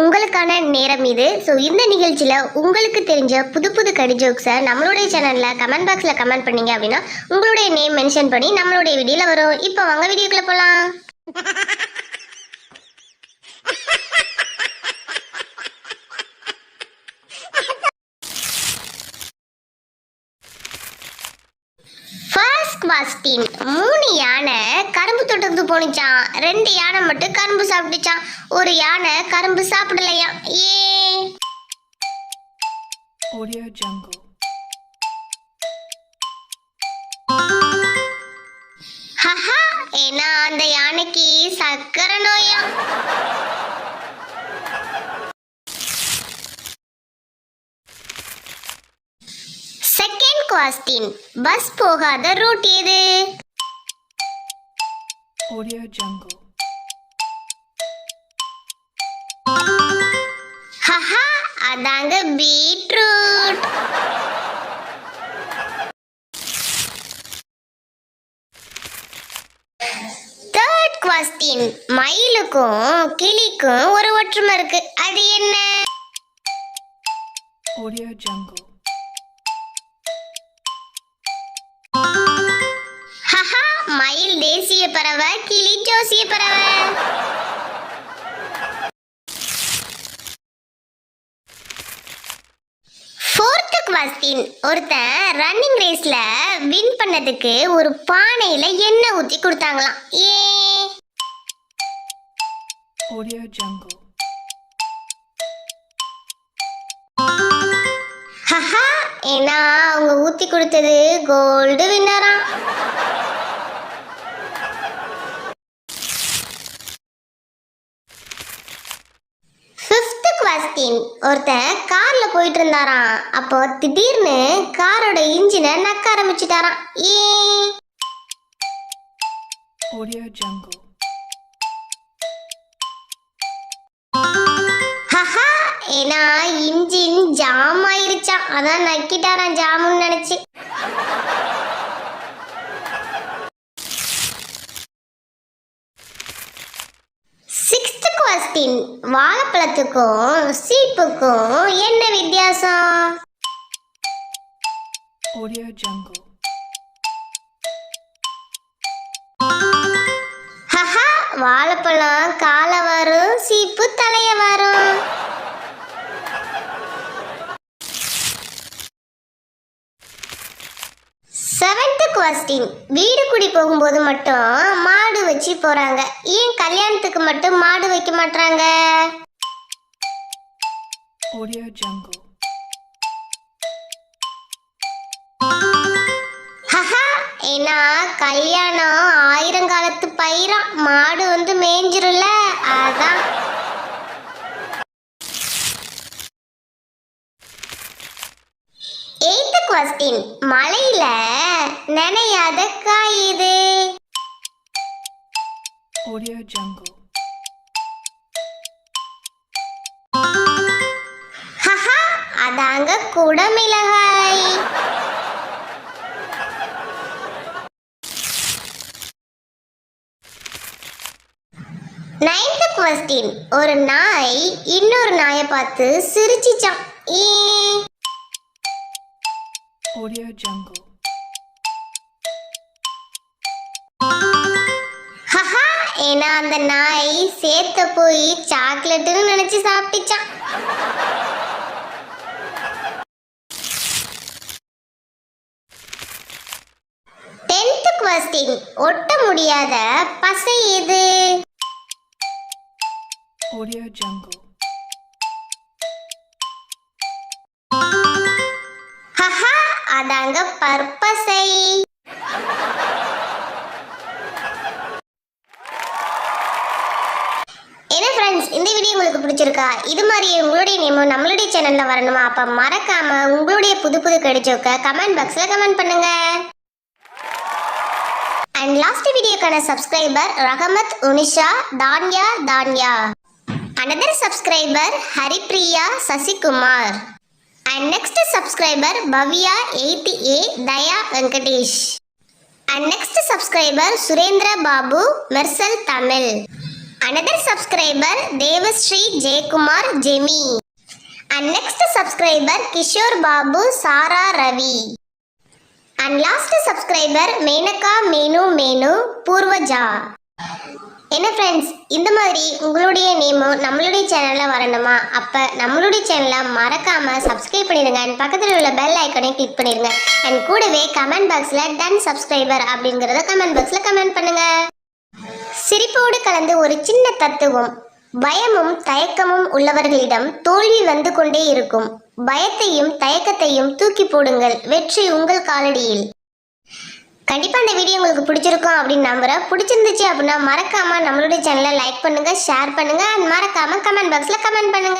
உங்களுக்கான நேரம் இது. ஸோ இந்த நிகழ்ச்சியில் உங்களுக்கு தெரிஞ்ச புது புது கடி ஜோக்ஸை நம்மளுடைய சேனலில் கமெண்ட் பாக்ஸில் கமெண்ட் பண்ணீங்க அப்படின்னா உங்களுடைய நேம் மென்ஷன் பண்ணி நம்மளுடைய வீடியோவில் வரும். இப்போ வாங்க வீடியோக்குள்ளே போகலாம் குவாஸ்டின் மூணு யானை கரும்பு தோட்டத்துக்கு போணுச்சான் ரெண்டு யானை மட்டும் கரும்பு சாப்பிட்டுச்சான் ஒரு யானை கரும்பு சாப்பிடலையா? ஏ. ஹஹா ஏன்னா அந்த யானைக்கு சக்கரை நோயா? குவாஸ்டின் பஸ் போகாத ரூட் எது. ஹஹா அதாங்க பீட்ரூட். தேர்ட் கொஸ்டின் மயிலுக்கும் கிளிக்கும் ஒரு ஒற்றுமை இருக்கு. அது என்ன? Audio Jungle. மயில் தேசிய பறவை கிளி ஜோசிய பறவை. ஃபோர்த் கொஸ்டின் ஒருத்தன் ரன்னிங் ரேஸ்ல வின் பண்ணதுக்கு ஒரு பானையில எண்ணெய் ஊத்தி கொடுத்தாங்களாம். ஏ? Jungle. ஹஹா ஏன்னா அவங்க ஊத்தி கொடுத்தது கோல்டு வின்னராம் கொஸ்டின் ஒருத்தன் கார்ல போயிட்டு இருந்தாராம் அப்போ திடீர்னு காரோட இன்ஜினை நக்க ஆரம்பிச்சிட்டாராம். ஏ. ஏன்னா இன்ஜின் ஜாம் ஆயிருச்சாம் அதான் நக்கிட்டாராம் ஜாமுன்னு நினைச்சு. கொஸ்டின் வாழைப்பழத்துக்கும் சீப்புக்கும் என்ன வித்தியாசம்? வாழைப்பழம் காலை வரும் சீப்பு தலைய வரும். செவன்த் கொஸ்டின் வீடு குடி போகும்போது மட்டும் மாடு வச்சு போறாங்க. ஏன் கல்யாணத்துக்கு மட்டும் மாடு வைக்க மாட்டாங்க ஏன்னா கல்யாணம் ஆயிரங்காலத்து பயிரா மாடு வந்து மேய்ஞ்சிரும்ல அதான். எய்த் கொஸ்டின் மழையில நனையாத காய் இது Jungle. ஹஹா அதாங்க குடமிளகாய். நைன்த் கொஸ்டின் ஒரு நாய் இன்னொரு நாயை பார்த்து சிரிச்சிச்சான் ஏ? Audio Jungle. ஏன்னா அந்த நாய் சேர்த்த போய் சாக்லேட்டுன்னு நினைச்சு சாப்பிட்டுச்சான் டென்த் கொஸ்டின் ஒட்ட முடியாத பசை எது. ஹஹா அதாங்க பற்பசை. என்ன ஃப்ரெண்ட்ஸ் இந்த வீடியோ உங்களுக்கு பிடிச்சிருக்கா? இது மாதிரி உங்களுடைய நேமும் நம்மளுடைய சேனலில் வரணுமா? அப்போ மறக்காமல் உங்களுடைய புது புது கடிச்சோக்க கமெண்ட் பாக்ஸில் கமெண்ட் பண்ணுங்க. அண்ட் லாஸ்ட் வீடியோக்கான subscriber Rahmath Unisha Thanya Thanya. Another subscriber Haripriya Sasikumar. And next subscriber Bhavya eighty A Daya Venkatesh. And next subscriber Surendra Babu Mersal Tamil. Another subscriber Devasri Jayakumar Jemi and next subscriber Kishore Babu Sara Ravi and last subscriber Menaka Menu Menu Poorvaja என்ன friends இந்த மாதிரி உங்களுடைய நேமும் நம்மளுடைய சேனலில் வரணுமா? அப்போ நம்மளுடைய சேனலை மறக்காமல் சப்ஸ்கிரைப் பண்ணிடுங்க. அண்ட் பக்கத்தில் உள்ள பெல் ஐக்கனை கிளிக் பண்ணிடுங்க. அண்ட் கூடவே கமெண்ட் பாக்ஸில் டன் சப்ஸ்கிரைபர் அப்படிங்கிறத கமெண்ட் பாக்ஸில் கமெண்ட் பண்ணுங்கள் சிரிப்போடு கலந்து ஒரு சின்ன தத்துவம். பயமும் தயக்கமும் உள்ளவர்களிடம் தோல்வி வந்து கொண்டே இருக்கும். பயத்தையும் தயக்கத்தையும் தூக்கி போடுங்கள். வெற்றி உங்கள் காலடியில். கண்டிப்பாக இந்த வீடியோ உங்களுக்கு பிடிச்சிருக்கும் அப்படின்னு நம்புகிறேன் பிடிச்சிருந்துச்சு அப்படின்னா மறக்காம நம்மளுடைய சேனலை லைக் பண்ணுங்க ஷேர் பண்ணுங்க அண்ட் மறக்காம கமெண்ட் பாக்ஸில் கமெண்ட் பண்ணுங்கள்